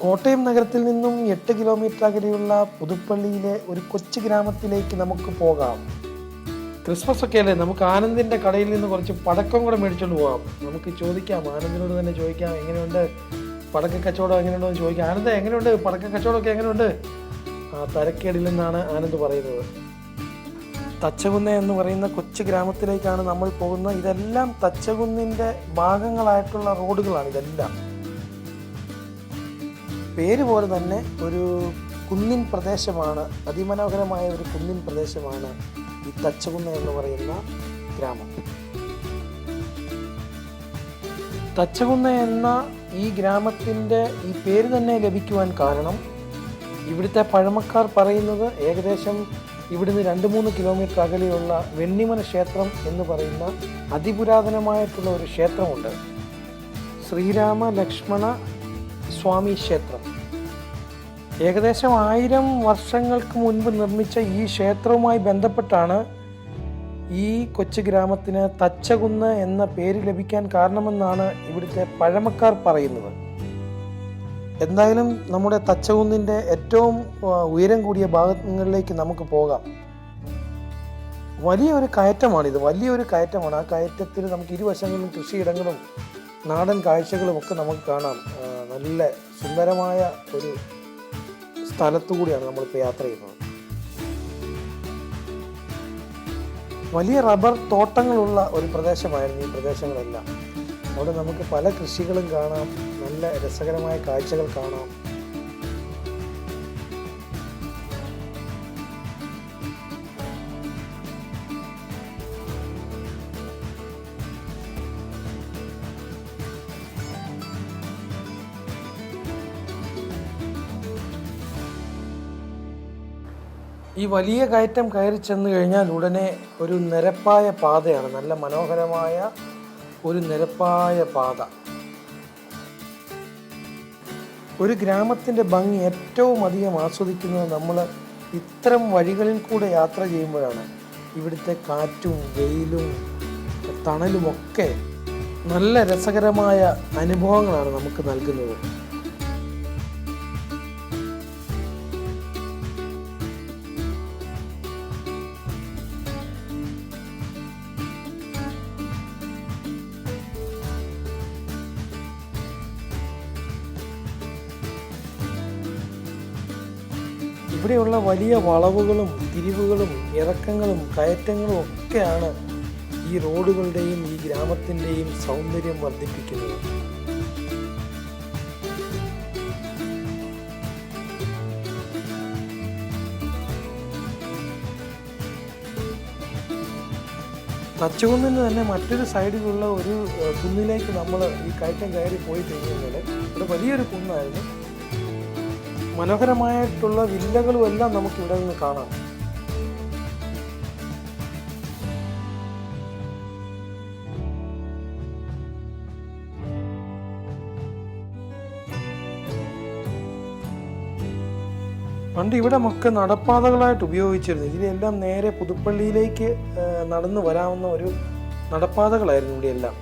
കോട്ടയം നഗരത്തിൽ നിന്നും എട്ട് കിലോമീറ്റർ അകലെയുള്ള പുതുപ്പള്ളിയിലെ ഒരു കൊച്ചു ഗ്രാമത്തിലേക്ക് നമുക്ക് പോകാം. ക്രിസ്മസ് ഒക്കെ അല്ലേ? നമുക്ക് ആനന്ദിന്റെ കടയിൽ നിന്ന് കുറച്ച് പടക്കം കൂടെ മേടിച്ചുകൊണ്ട് പോകാം നമുക്ക് ചോദിക്കാം. ആനന്ദിനോട് തന്നെ ചോദിക്കാം. എങ്ങനെയുണ്ട്? പടക്ക കച്ചവടം എങ്ങനെയുണ്ടോ എന്ന് ചോദിക്കാം. ആനന്ദ് എങ്ങനെയുണ്ട്? പടക്ക കച്ചവടമൊക്കെ എങ്ങനെയുണ്ട്? ആ തരക്കേടില്ലെന്നാണ് ആനന്ദ് പറയുന്നത്. തച്ചകുന്ന എന്ന് പറയുന്ന കൊച്ചു ഗ്രാമത്തിലേക്കാണ് നമ്മൾ പോകുന്നത്. ഇതെല്ലാം തച്ചകുന്നിന്റെ ഭാഗങ്ങളായിട്ടുള്ള റോഡുകളാണ് ഇതെല്ലാം. പേര് പോലെ തന്നെ ഒരു കുന്നിൻ പ്രദേശമാണ് അതിമനോഹരമായ ഒരു കുന്നിൻ പ്രദേശമാണ് ഈ തച്ചകുന്ന എന്ന് പറയുന്ന ഗ്രാമം. തച്ചകുന്ന എന്ന ഈ ഗ്രാമത്തിന്റെ ഈ പേര് തന്നെ ലഭിക്കുവാൻ കാരണം ഇവിടുത്തെ പഴമക്കാർ പറയുന്നത് ഏകദേശം ഇവിടുന്ന് രണ്ട് മൂന്ന് കിലോമീറ്റർ അകലെയുള്ള വെണ്ണിമന ക്ഷേത്രം എന്ന് പറയുന്ന അതിപുരാതനമായിട്ടുള്ള ഒരു ക്ഷേത്രമുണ്ട്. ശ്രീരാമ ലക്ഷ്മണ സ്വാമി ക്ഷേത്രം. ഏകദേശം ആയിരം വർഷങ്ങൾക്ക് മുൻപ് നിർമ്മിച്ച ഈ ക്ഷേത്രവുമായി ബന്ധപ്പെട്ടാണ് ഈ കൊച്ചു ഗ്രാമത്തിന് തച്ചകുന്ന് എന്ന പേര് ലഭിക്കാൻ കാരണമെന്നാണ് ഇവിടുത്തെ പഴമക്കാർ പറയുന്നത്. എന്തായാലും നമ്മുടെ തച്ചകുന്നിന്റെ ഏറ്റവും ഉയരം കൂടിയ ഭാഗങ്ങളിലേക്ക് നമുക്ക് പോകാം. വലിയൊരു കയറ്റമാണിത്. വലിയൊരു കയറ്റമാണ്. ആ കയറ്റത്തിൽ നമുക്ക് ഇരുവശങ്ങളിലും കൃഷിയിടങ്ങളും നാടൻ കാഴ്ചകളും ഒക്കെ നമുക്ക് കാണാം. നല്ല സുന്ദരമായ ഒരു സ്ഥലത്തുകൂടിയാണ് നമ്മളിപ്പോൾ യാത്ര ചെയ്യുന്നത്. വലിയ റബ്ബർ തോട്ടങ്ങളുള്ള ഒരു പ്രദേശമായിരുന്നു ഈ പ്രദേശങ്ങളെല്ലാം. അവിടെ നമുക്ക് പല കൃഷികളും കാണാം. നല്ല രസകരമായ കാഴ്ചകൾ കാണാം. ഈ വലിയ കയറ്റം കയറി ചെന്ന് കഴിഞ്ഞാൽ ഉടനെ ഒരു നിരപ്പായ പാതയാണ്. നല്ല മനോഹരമായ ഒരു നിരപ്പായ പാത. ഒരു ഗ്രാമത്തിന്റെ ഭംഗി ഏറ്റവും അധികം ആസ്വദിക്കുന്നത് നമ്മൾ ഇത്തരം വഴികളിൽ കൂടെ യാത്ര ചെയ്യുമ്പോഴാണ്. ഇവിടുത്തെ കാറ്റും വെയിലും തണലുമൊക്കെ നല്ല രസകരമായ അനുഭവങ്ങളാണ് നമുക്ക് നൽകുന്നത്. ഇവിടെയുള്ള വലിയ വളവുകളും തിരിവുകളും ഇറക്കങ്ങളും കയറ്റങ്ങളും ഒക്കെയാണ് ഈ റോഡുകളുടെയും ഈ ഗ്രാമത്തിന്റെയും സൗന്ദര്യം വർദ്ധിപ്പിക്കുന്നത്. തച്ചുകുന്നിന് തന്നെ മറ്റൊരു സൈഡിലുള്ള ഒരു കുന്നിലേക്ക് നമ്മൾ ഈ കയറ്റം കയറി പോയി കഴിഞ്ഞാൽ ഇവിടെ വലിയൊരു കുന്നായിരുന്നു. മനോഹരമായിട്ടുള്ള വില്ലകളും എല്ലാം നമുക്ക് ഇവിടെ നിന്ന് കാണാം. പണ്ട് ഇവിടെ മൊക്കെ നടപ്പാതകളായിട്ട് ഉപയോഗിച്ചിരുന്നു ഇതിലെല്ലാം നേരെ പുതുപ്പള്ളിയിലേക്ക് നടന്നു വരാവുന്ന ഒരു നടപ്പാതകളായിരുന്നു ഇവിടെയെല്ലാം.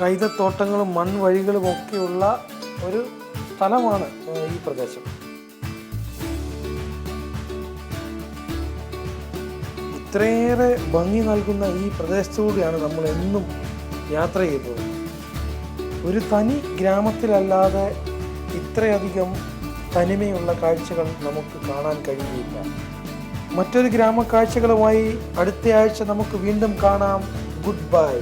കൈതത്തോട്ടങ്ങളും മൺവഴികളും ഒക്കെയുള്ള ഒരു സ്ഥലമാണ് ഈ പ്രദേശം. ഇത്രയേറെ ഭംഗി നൽകുന്ന ഈ പ്രദേശത്തുകൂടിയാണ് നമ്മൾ എന്നും യാത്ര ചെയ്തത്. ഒരു തനി ഗ്രാമത്തിലല്ലാതെ ഇത്രയധികം തനിമയുള്ള കാഴ്ചകൾ നമുക്ക് കാണാൻ കഴിയുകയില്ല. മറ്റൊരു ഗ്രാമ കാഴ്ചകളുമായി അടുത്ത ആഴ്ച നമുക്ക് വീണ്ടും കാണാം. Good bye.